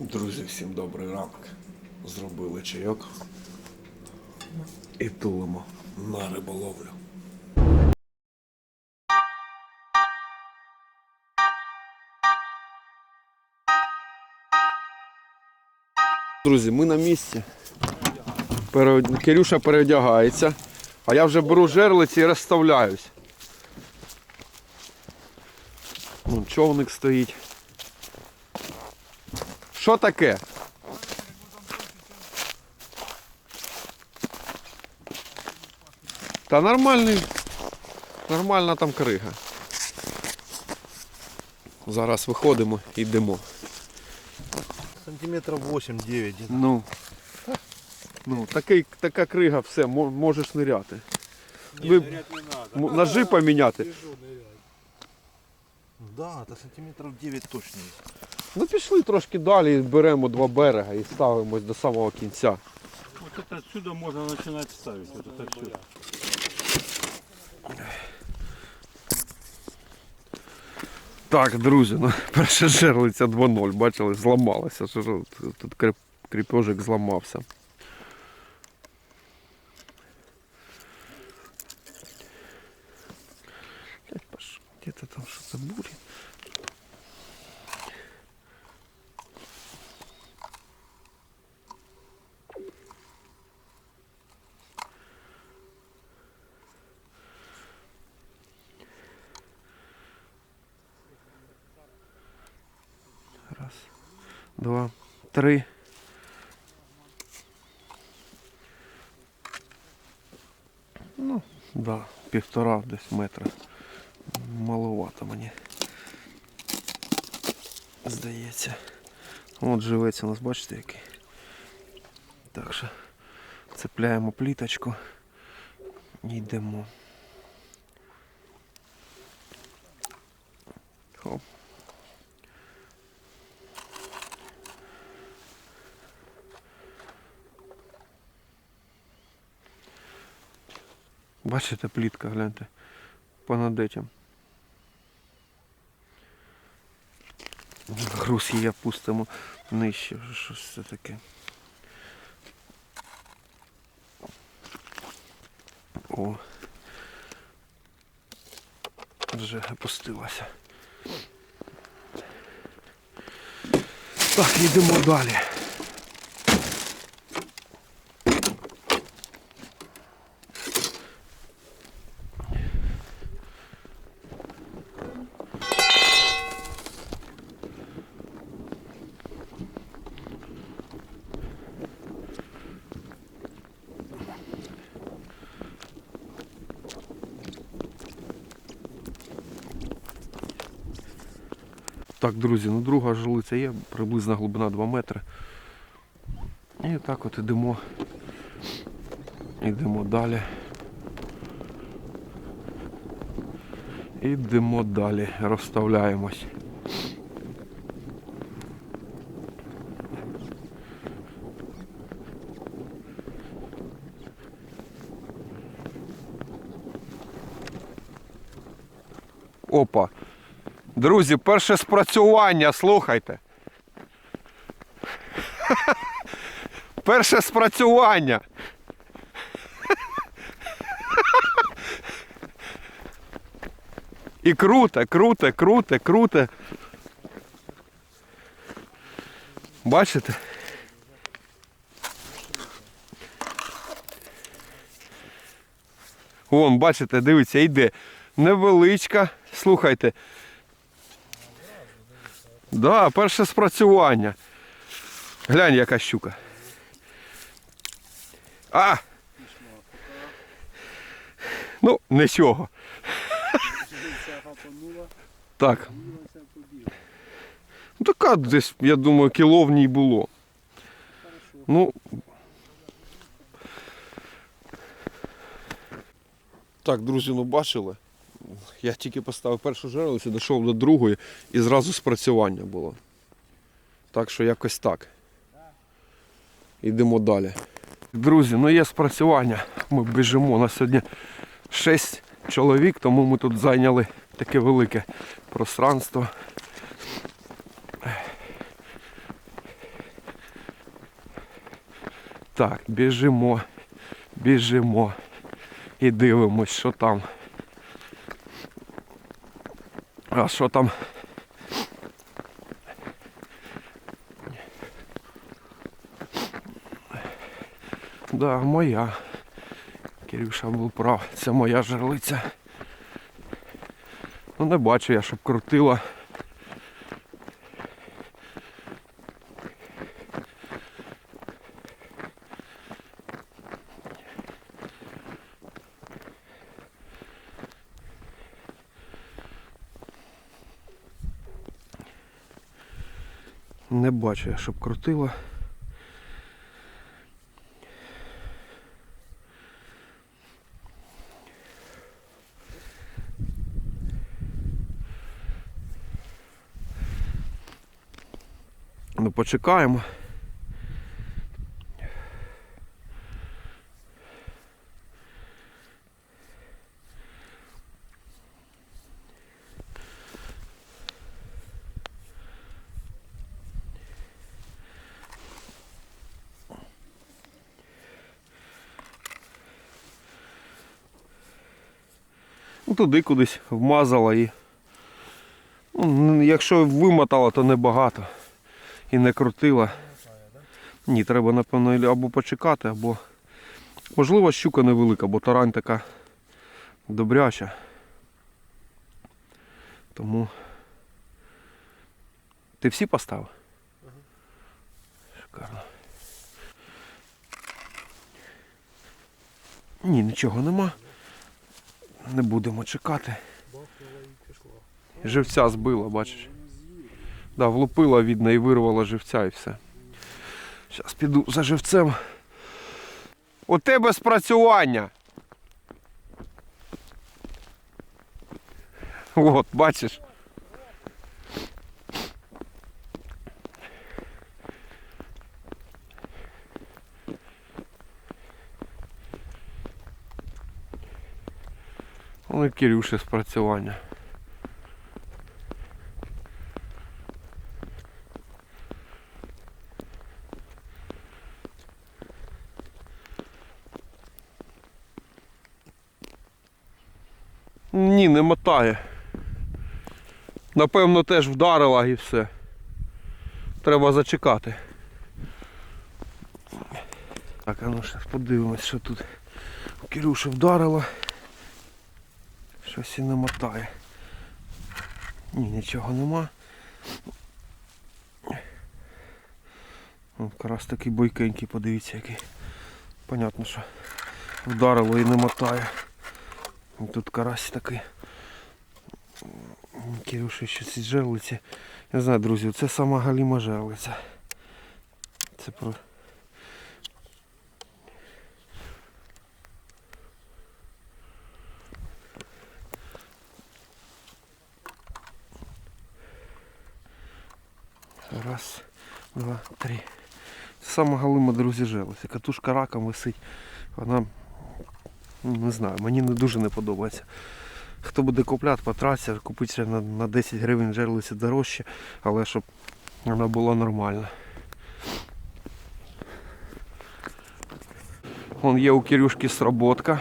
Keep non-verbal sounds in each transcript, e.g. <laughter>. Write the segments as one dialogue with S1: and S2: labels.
S1: Друзі, всім добрий ранок. Зробили чайок і тулимо на риболовлю. Друзі, ми на місці. Переод- Кирюша переодягається, а я вже беру жерлиці і розставляюсь. Вон човник стоїть. Що таке? Та нормальний. Нормальна там крига. Зараз виходимо і йдемо.
S2: Сантиметров 8-9.
S1: Ну. Ну, такий, така крига, все, можеш ниряти. Ви м- ножи поміняти.
S2: Да, это сантиметров 9 точно есть.
S1: Ну пішли трошки далі, беремо два берега і ставимось до самого кінця.
S3: Вот это отсюда можно начинать ставить. Вот это все.
S1: Так, друзі, ну <laughs> перша жерлиця 2.0, бачили, зламалася. Що Тут креп- кріпежик зламався. Где-то там что-то бурит. Два, три. Ну, да, півтора десь метра. Маловато мені. Здається. От живець у нас, бачите який. Так що цепляємо пліточку і йдемо. Бачите, плітка, гляньте. Понад этим. Груз її опустимо нижче. Щось це таке. О. Вже опустилася. Так, йдемо далі. Так, друзі, ну друга жилиця є, приблизна глибина 2 метри. І так от ідемо. Ідемо далі. Ідемо далі, розставляємось. Опа. Друзі, перше спрацювання, слухайте. Перше спрацювання. І круте, круте, круте, круте. Бачите? Вон, бачите, дивіться, йде. Невеличка. Слухайте. Да, перше спрацювання. Глянь, яка щука. А! Ну, нічого. Так. Ну, така десь, я думаю, кіло в ній було. Ну. Так, друзі, ну бачили. Я тільки поставив першу жерлицю, дійшов до другої і зразу спрацювання було. Так що якось так. Йдемо далі. Друзі, ну є спрацювання. Ми біжимо. На сьогодні 6 чоловік, тому ми тут зайняли таке велике пространство. Так, біжимо, біжимо і дивимось, що там. А що там? Да, моя. Кирюша був прав, це моя жерлиця. Ну не бачу я, щоб крутила. Не бачу щоб крутило. Ну, почекаємо. Туди кудись вмазала і. Ну, якщо вимотала, то небагато. І не крутила. Ні, треба, напевно, або почекати, або. Можливо, щука невелика, бо тарань така добряча. Тому. Ти всі поставив? Шикарно. Ні, нічого нема. Не будемо чекати. Живця збила, бачиш. Да, влупила, видно, і вирвала живця і все. Зараз піду за живцем. У тебе спрацювання. От, бачиш. Ну і Кирюші спрацювання. Ні, не мотає. Напевно, теж вдарила і все. Треба зачекати. Так, а ну зараз подивимось, що тут у Кирюші вдарило. Щось і не мотає. Ні, нічого нема. Якраз такий бойкенький, подивіться який. Понятно, що вдарило і не мотає. Тут карась такий. Кирюша ще ці жерлиці. Не знаю, друзі, це сама галіма жерлиця. Це про. Раз, два, три. Це сама галима, друзі, жерлиця. Катушка раком висить. Вона Не знаю, мені не дуже не подобається. Хто буде купляти, купити ще на, на 10 гривень жерлиці дорожче, але щоб вона була нормальна. Вон є у Кирюшки сработка.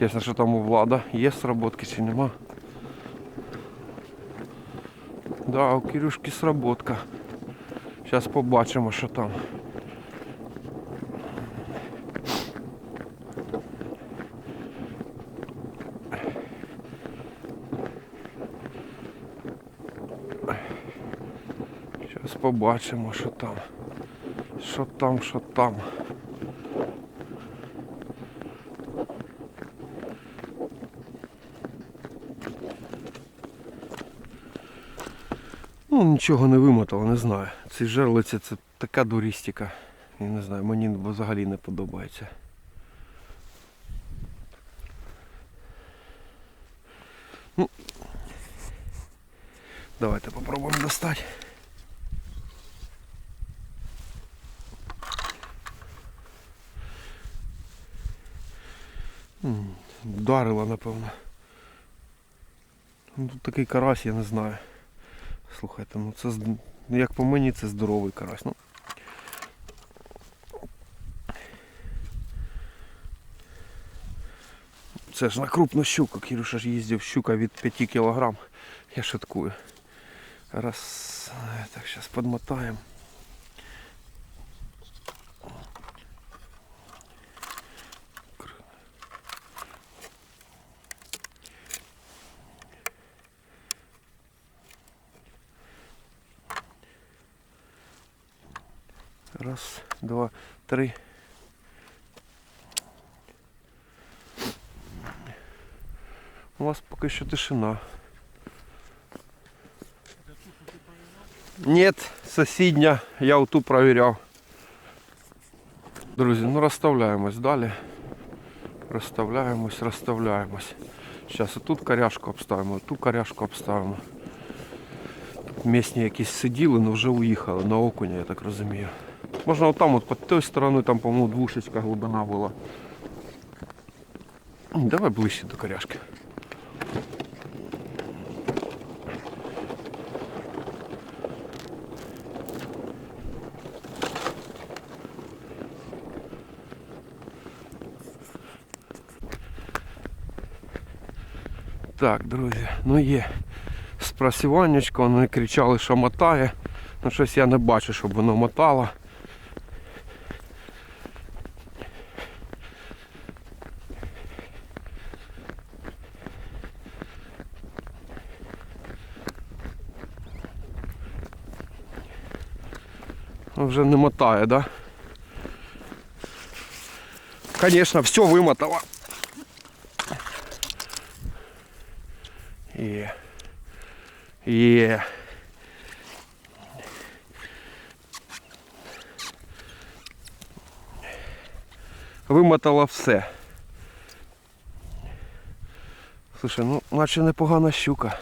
S1: Ясно, що там у влада. Є сработки чи нема. Да, у Кирюшки сработка. Зараз побачимо, що там. Зараз побачимо, що там. Що там, що там. Ну, нічого не вимотало, не знаю. Ці жерлиці це така дурістика. Я не знаю, мені взагалі не подобається. Ну, давайте попробуємо достати. Вдарила, напевно. Ну, тут такий карась, я не знаю. Слухайте, ну це ну, як по мені це здоровий карась. Ну. Це ж на крупну щуку, Кірюша ж їздив щука від 5 кг. Я шаткую. Раз. Так, зараз подмотаємо. Раз, два, три. У вас поки що тишина. Нет, сусідня, я оту провіряв. Друзі, ну розставляємось далі. Розставляємось, розставляємось. Зараз отут коряшку обставимо, ту коряшку обставимо. Тут місні якісь сиділи, але вже уїхали на окуня, я так розумію. Можна отам, от по той сторони, там, по-моєму, двушечка глибина була. Давай ближче до коряшки. Так, друзі, ну є спрацюваннячко, вони кричали, що мотає. Ну щось я не бачу, щоб воно мотало. Вже не мотає, да? Конечно, все вымотало. Є. Є. Вимотало все. Слушай, ну наче непогана щука.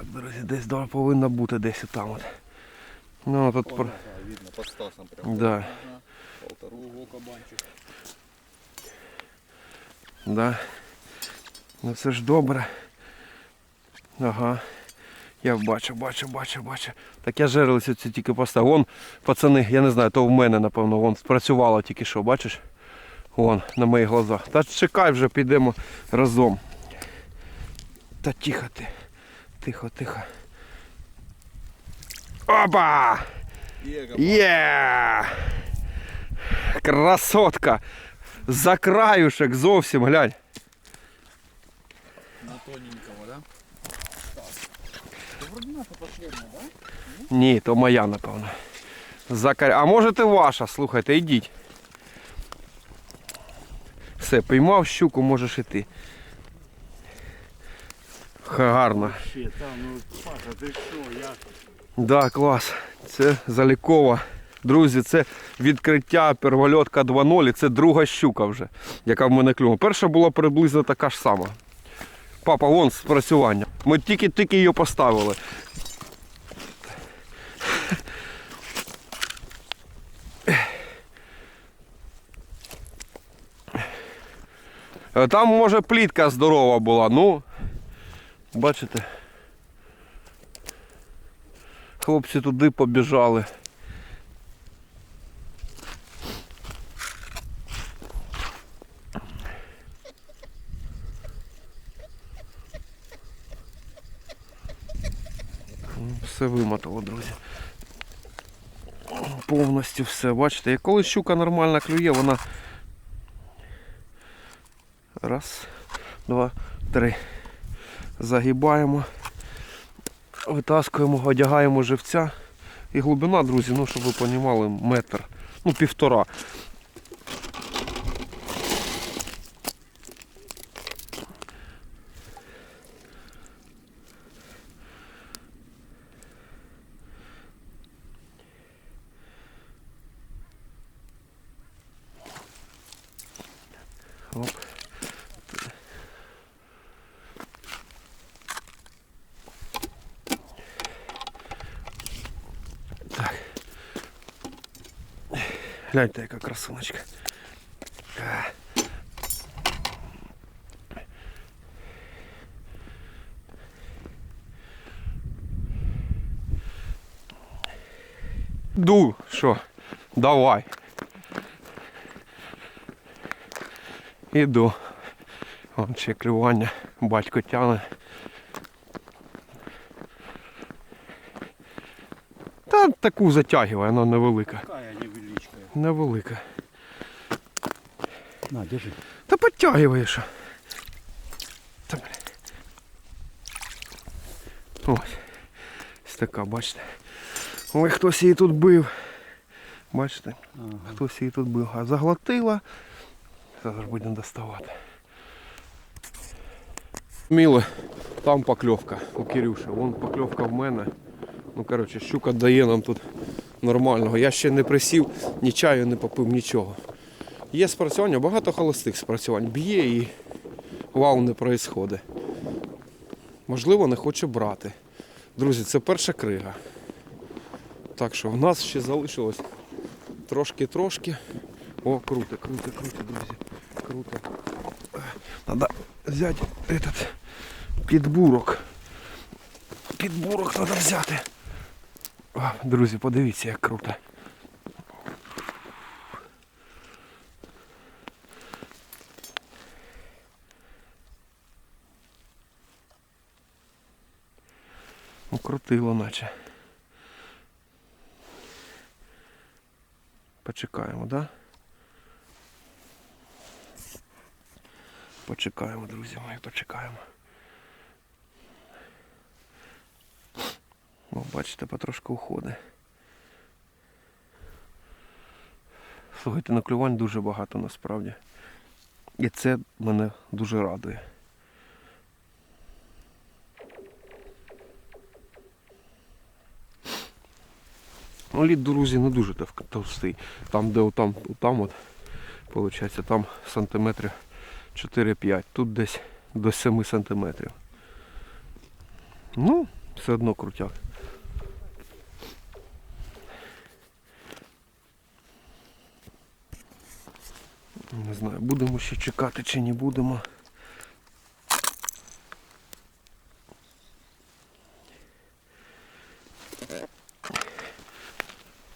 S1: Так, друзі, десь да, повинна бути десь там от. Ну, тут про...
S2: видно, под Стасом прям.
S1: Да.
S2: Кабанчик.
S1: Да. Ну це ж добре. Ага. Я бачу, бачу, бачу, бачу. Так я жерлицю це тільки поставив. Вон, пацани, я не знаю, то в мене, напевно, вон спрацювало тільки що, бачиш? Вон, на моїх глазах. Та чекай вже, підемо разом. Та тихо ти. Тихо, тихо. Опа! Є! Красотка! За краюшек зовсім, глянь.
S2: На тоненького, да?
S1: Ні, то моя, напевно. За кар... А може і ваша, слухайте, йдіть. Все, піймав щуку, можеш іти. Гарно.
S3: Ще там, ну, Паша, ти що, я...
S1: Да, клас. Це залікова. Друзі, це відкриття первольотка 2.0 і це друга щука вже, яка в мене клюнула. Перша була приблизно така ж сама. Папа, вон спрацювання. Ми тільки-тільки її поставили. Там, може, плітка здорова була, ну. Бачите? Хлопці туди побіжали. Ну, Все вимотало, друзі. Повністю все, бачите, як коли щука нормально клює, вона. Раз, два, три. Загибаємо. Витаскуємо, одягаємо живця. І глибина, друзі, ну щоб ви розуміли, метр. Ну, півтора. Гляньте, яка красуночка. А. Іду, що? Давай. Іду. Вон ще клювання. Батько тягне. Та таку затягує, вона невелика. Невелика.
S3: На, держи.
S1: Та підтягуєш. Та, бля. Ось. Ось така, бачите. Ой, хтось її тут бив. Бачите,
S3: Ага.
S1: хтось її тут бив. А заглотила. Зараз будемо доставати. Міле, там покльовка у Кирюша. Вон покльовка в мене. Ну, коротше, щука дає нам тут нормального. Я ще не присів, ні чаю не попив, нічого. Є спрацювання, багато холостих спрацювань. Б'є і вау не проїсходить. Можливо, не хоче брати. Друзі, це перша крига. Так що в нас ще залишилось трошки-трошки. О, круто, круто, круто, друзі. Круто. Надо взяти этот підбурок. Підбурок треба взяти. Друзі, подивіться, як круто. Ну, крутило наче. Почекаємо, да? Почекаємо, друзі мої, почекаємо. Бачите, потрошку уходить. Слухайте, наклювань дуже багато насправді. І це мене дуже радує. Ну, лід, друзі, не дуже товстий. Там, де отам, отам от, виходить, там сантиметрів 4-5. Тут десь до 7 сантиметрів. Ну, все одно крутяк. Не знаю, будемо ще чекати чи не будемо.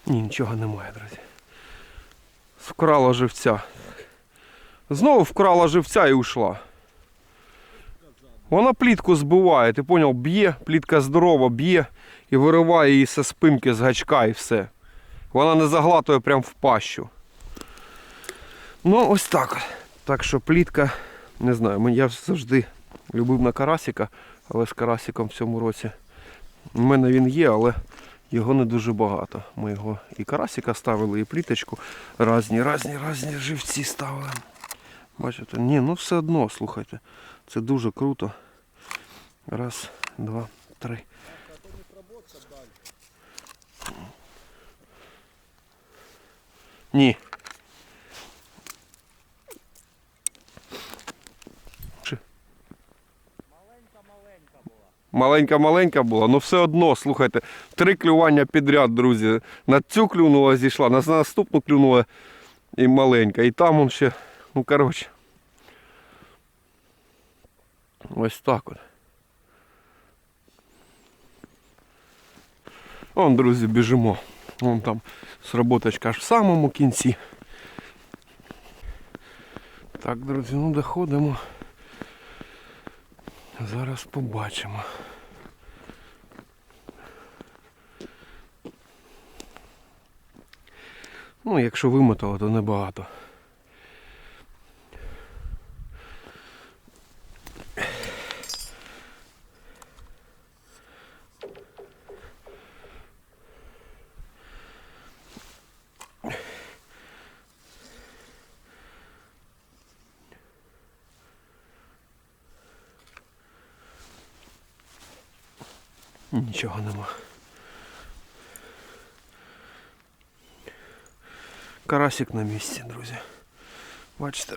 S1: Ні, нічого немає, друзі. Вкрала живця. Знову вкрала живця і ушла. Вона плітку збиває, ти поняв, б'є, плітка здорова, б'є і вириває її зі спинки з гачка і все. Вона не заглатує прям в пащу. Ну, ось так. Так що плітка, не знаю, я завжди любив на карасика, але з карасиком в цьому році. У мене він є, але його не дуже багато. Ми його і карасика ставили, і пліточку. Разні, разні, разні живці ставили. Бачите? Ні, ну все одно, слухайте. Це дуже круто. Раз, два, три. Ні. Маленька-маленька була, ну все одно, слухайте, три клювання підряд, друзі. На цю клюнула зійшла, на наступну клюнула і маленька. І там он ще, ну коротше. Ось так от. Вон, друзі, біжимо. Вон там сработочка аж в самому кінці. Так, друзі, ну доходимо. Зараз побачимо. Ну, якщо вимотало, то небагато. Нічого нема. Карасик на місці, друзі. Бачите?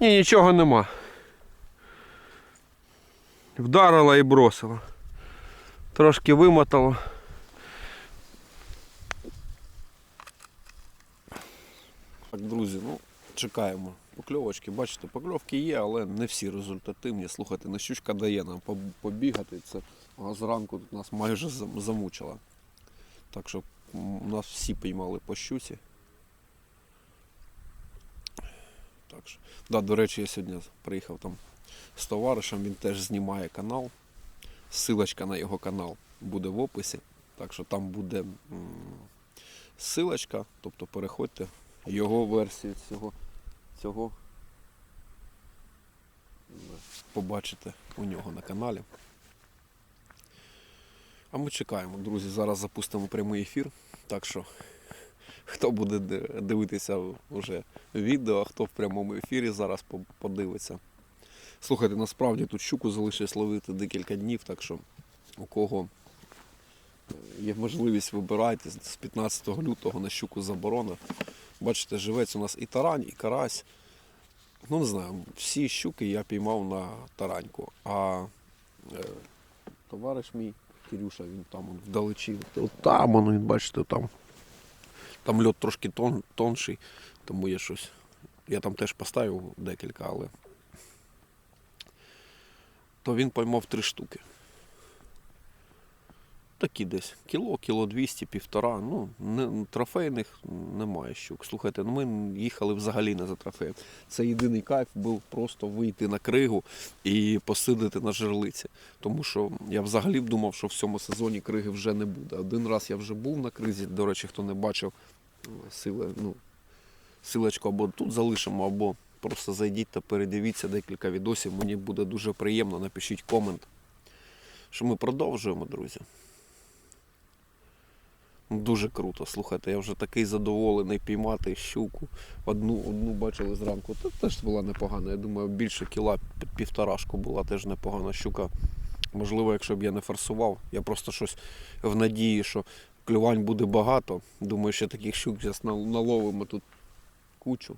S1: Ні, нічого нема. Вдарила і бросила. Трошки вимотало. Так, друзі, ну, чекаємо. Покльовочки, бачите, покльовки є, але не всі результативні. Слухайте, на щучка дає нам побігати. Це зранку тут нас майже зам- замучила. Так що нас всі піймали по щуці. Так що. Да, до речі, я сьогодні приїхав там з товаришем, він теж знімає канал. Силочка на його канал буде в описі. Так що там буде силочка, тобто переходьте його версію цього, цього побачите у нього на каналі. А ми чекаємо, друзі. Зараз запустимо прямий ефір. Так що, хто буде дивитися вже відео, а хто в прямому ефірі зараз подивиться. Слухайте, насправді тут щуку залишилось ловити декілька днів, так що у кого е, є можливість вибирайте з 15 лютого на щуку заборона. Бачите, живець у нас і тарань, і карась. Ну, не знаю, всі щуки я піймав на тараньку. А е, товариш мій, Кирюша, він там он, вдалечі. От там он, він, бачите, там. Там льот трошки тон, тонший, тому є щось. Я там теж поставив декілька, але. То він поймав три штуки. Такі десь кіло, кіло 200, півтора. Ну, не, трофейних немає щук. Слухайте, ну ми їхали взагалі не за трофеєм. Це єдиний кайф був просто вийти на кригу і посидити на жерлиці. Тому що я взагалі думав, що в цьому сезоні криги вже не буде. Один раз я вже був на кризі. До речі, хто не бачив сили, ну, силочку або тут залишимо, або просто зайдіть та передивіться декілька відосів. Мені буде дуже приємно. Напишіть комент. Що ми продовжуємо, друзі. Дуже круто. Слухайте, я вже такий задоволений піймати щуку. Одну, одну бачили зранку. Та теж була непогана. Я думаю, більше кіла півторашку була теж непогана щука. Можливо, якщо б я не форсував, я просто щось в надії, що клювань буде багато. Думаю, що таких щук зараз наловимо тут кучу.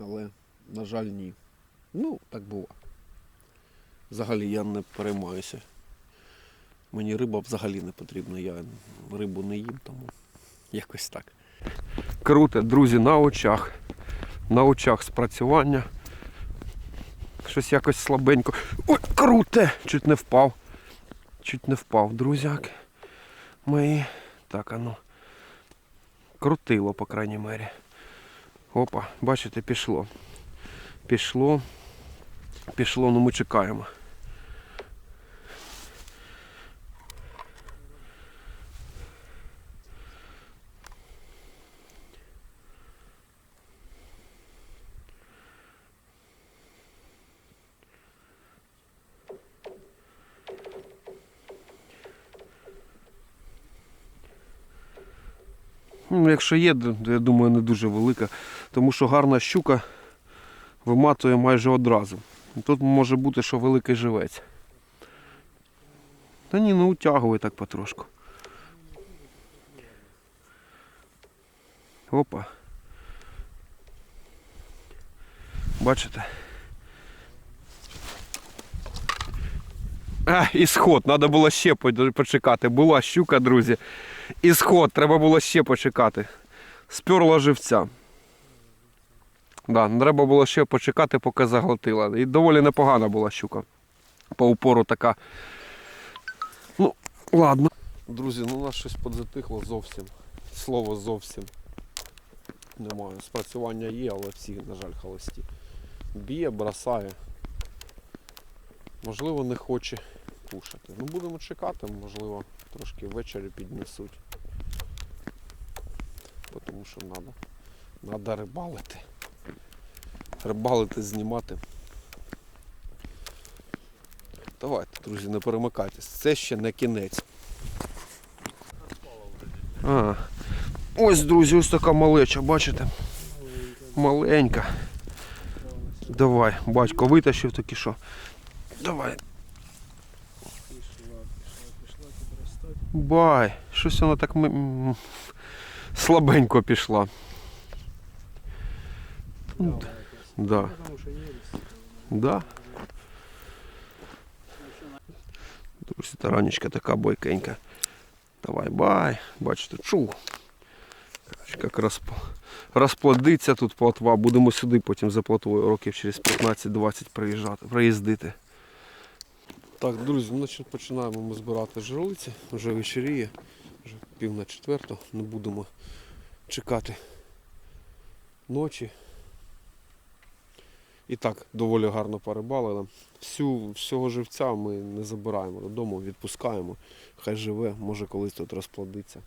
S1: Але, на жаль, ні. Ну, так бува. Взагалі я не переймаюся. Мені риба взагалі не потрібна, я рибу не їм, тому якось так. Круте, друзі, на очах. На очах спрацювання. Щось якось слабенько. Ой, круте! Чуть не впав. Чуть не впав, друзяки. Мої. Так, а ну. Крутило, по крайній мері. Опа, бачите, пішло. Пішло. Пішло, ну ми чекаємо. Ну, якщо є, то я думаю, не дуже велика, тому що гарна щука виматує майже одразу. Тут може бути, що великий живець. Та ні, ну утягує так потрошку. Опа. Бачите? А, і сход, треба було ще почекати. Була щука, друзі. І сход, треба було ще почекати. Сперла живця. Да, треба було ще почекати, поки заглотила. І доволі непогана була щука. По упору така. Ну, ладно. Друзі, ну у нас щось подзатихло зовсім. Слово зовсім. Немає. Спрацювання є, але всі, на жаль, холості. Б'є, бросає. Можливо, не хоче кушати. Ну будемо чекати, можливо, трошки ввечері піднесуть. Тому що треба. Треба рибалити. Рибалити, знімати. Давайте, друзі, не перемикайтесь. Це ще не кінець. А, ось, друзі, ось така малеча, бачите? Маленька. Давай, батько витащив таки що. Давай. Бай, щось вона так слабенько пішла. Ну, Да. Да. Друзі, таранечка така бойкенька. Давай, бай. Бачите, чу. Як розп... розплодиться тут плотва. Будемо сюди потім за плотвою років через 15-20 приїжджати, приїздити. Так, друзі, ну, значить, починаємо ми збирати жерлиці, вже вечеріє. Вже пів на четверту, не будемо чекати ночі. І так, доволі гарно порибалили. Всю, всього живця ми не забираємо додому, відпускаємо. Хай живе, може колись тут розплодиться.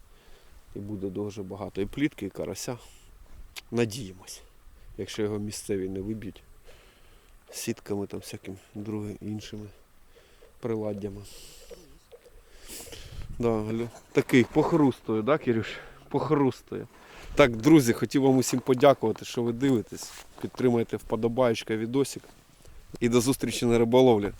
S1: І буде дуже багато. І плітки, і карася. Надіємось, якщо його місцеві не виб'ють сітками там всякими другими іншими приладдями. Да, такий похрустує, да, Кирюш? Похрустує. Так, друзі, хотів вам усім подякувати, що ви дивитесь. Підтримайте вподобаєчка відосик. І до зустрічі на риболовлі.